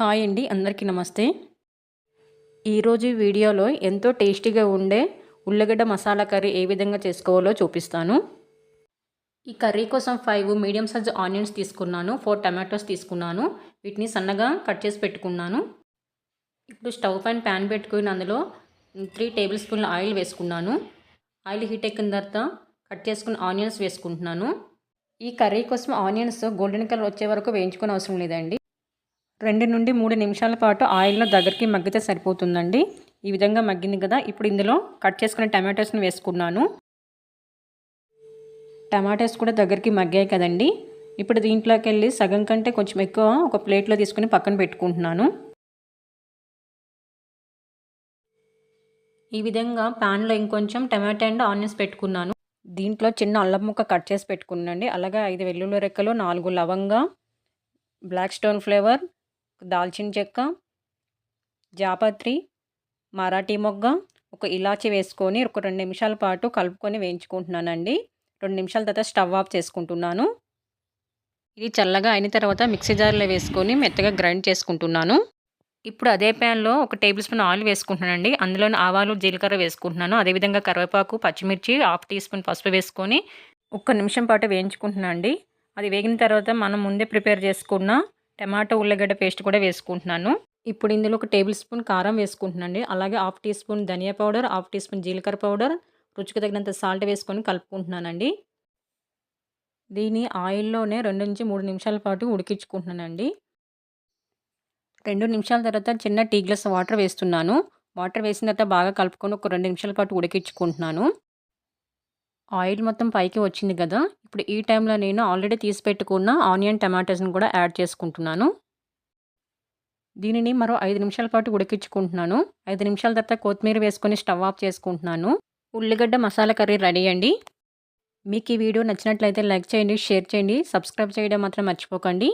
Hi అండి అందరికీ నమస్తే. ఈరోజు వీడియోలో ఎంతో టేస్టీగా ఉండే ఉల్లగడ్డ మసాలా కర్రీ ఏ విధంగా చేసుకోవాలో చూపిస్తాను. ఈ కర్రీ కోసం ఫైవ్ మీడియం సైజ్ ఆనియన్స్ తీసుకున్నాను ఫోర్ టమాటోస్ తీసుకున్నాను వీటిని సన్నగా కట్ చేసి పెట్టుకున్నాను. ఇప్పుడు స్టవ్ పైన ప్యాన్ పెట్టుకుని అందులో త్రీ టేబుల్ స్పూన్ల ఆయిల్ వేసుకున్నాను. ఆయిల్ హీట్ ఎక్కిన తర్వాత కట్ చేసుకున్న ఆనియన్స్ వేసుకుంటున్నాను. ఈ కర్రీ కోసం ఆనియన్స్ గోల్డెన్ కలర్ వచ్చే వరకు వేయించుకునే అవసరం లేదండి. రెండు నుండి మూడు నిమిషాల పాటు ఆయిల్లో దగ్గరికి మగ్గితే సరిపోతుందండి. ఈ విధంగా మగ్గింది కదా ఇప్పుడు ఇందులో కట్ చేసుకున్న టమాటోస్ని వేసుకున్నాను. టమాటోస్ కూడా దగ్గరికి మగ్గాయి కదండి. ఇప్పుడు దీంట్లోకి వెళ్ళి సగం కంటే కొంచెం ఎక్కువ ఒక ప్లేట్లో తీసుకుని పక్కన పెట్టుకుంటున్నాను. ఈ విధంగా ప్యాన్లో ఇంకొంచెం టమాటా అండ్ ఆనియన్స్ పెట్టుకున్నాను. దీంట్లో చిన్న అల్లం ముక్క కట్ చేసి పెట్టుకున్నాండి అలాగే ఐదు వెల్లుల్లి రెక్కలు నాలుగు లవంగా బ్లాక్ స్టోన్ ఫ్లేవర్ దాల్చిన చెక్క జాపత్రి మరాఠీ మొగ్గ ఒక ఇలాచి వేసుకొని ఒక రెండు నిమిషాల పాటు కలుపుకొని వేయించుకుంటున్నానండి. రెండు నిమిషాల తర్వాత స్టవ్ ఆఫ్ చేసుకుంటున్నాను. ఇది చల్లగా అయిన తర్వాత మిక్సీ జార్లో వేసుకొని మెత్తగా గ్రైండ్ చేసుకుంటున్నాను. ఇప్పుడు అదే ప్యాన్లో ఒక టేబుల్ స్పూన్ ఆయిల్ వేసుకుంటున్నానండి. అందులో ఆవాలు జీలకర్ర వేసుకుంటున్నాను. అదేవిధంగా కరివేపాకు పచ్చిమిర్చి హాఫ్ టీ స్పూన్ పసుపు వేసుకొని ఒక్క నిమిషం పాటు వేయించుకుంటున్నాను అండి అది వేగిన తర్వాత మనం ముందే ప్రిపేర్ చేసుకున్న టమాటో ఉల్లగడ్డ పేస్ట్ కూడా వేసుకుంటున్నాను. ఇప్పుడు ఇందులో ఒక టేబుల్ స్పూన్ కారం వేసుకుంటున్నాండి అలాగే half teaspoon dhania powder half teaspoon జీలకర్ర పౌడర్ రుచికి తగినంత సాల్ట్ వేసుకొని కలుపుకుంటున్నానండి. దీన్ని ఆయిల్లోనే రెండు నుంచి మూడు నిమిషాల పాటు ఉడికించుకుంటున్నానండి. రెండు నిమిషాల తర్వాత చిన్న టీ గ్లాస్ వాటర్ వేస్తున్నాను. వాటర్ వేసిన తర్వాత బాగా కలుపుకొని ఒక రెండు నిమిషాల పాటు ఉడికించుకుంటున్నాను. ఆయిల్ మొత్తం పైకి వచ్చింది కదా. ఇప్పుడు ఈ టైంలో నేను ఆల్రెడీ తీసి పెట్టుకున్న ఆనియన్ టమాటోస్ని కూడా యాడ్ చేసుకుంటున్నాను. దీనిని మరో ఐదు నిమిషాల పాటు ఉడికించుకుంటున్నాను. ఐదు నిమిషాల తర్వాత కొత్తిమీర వేసుకొని స్టవ్ ఆఫ్ చేసుకుంటున్నాను. ఉల్లిగడ్డ మసాలా కర్రీ రెడీ అండి. మీకు ఈ వీడియో నచ్చినట్లయితే లైక్ చేయండి షేర్ చేయండి సబ్స్క్రైబ్ చేయడం మాత్రం మర్చిపోకండి.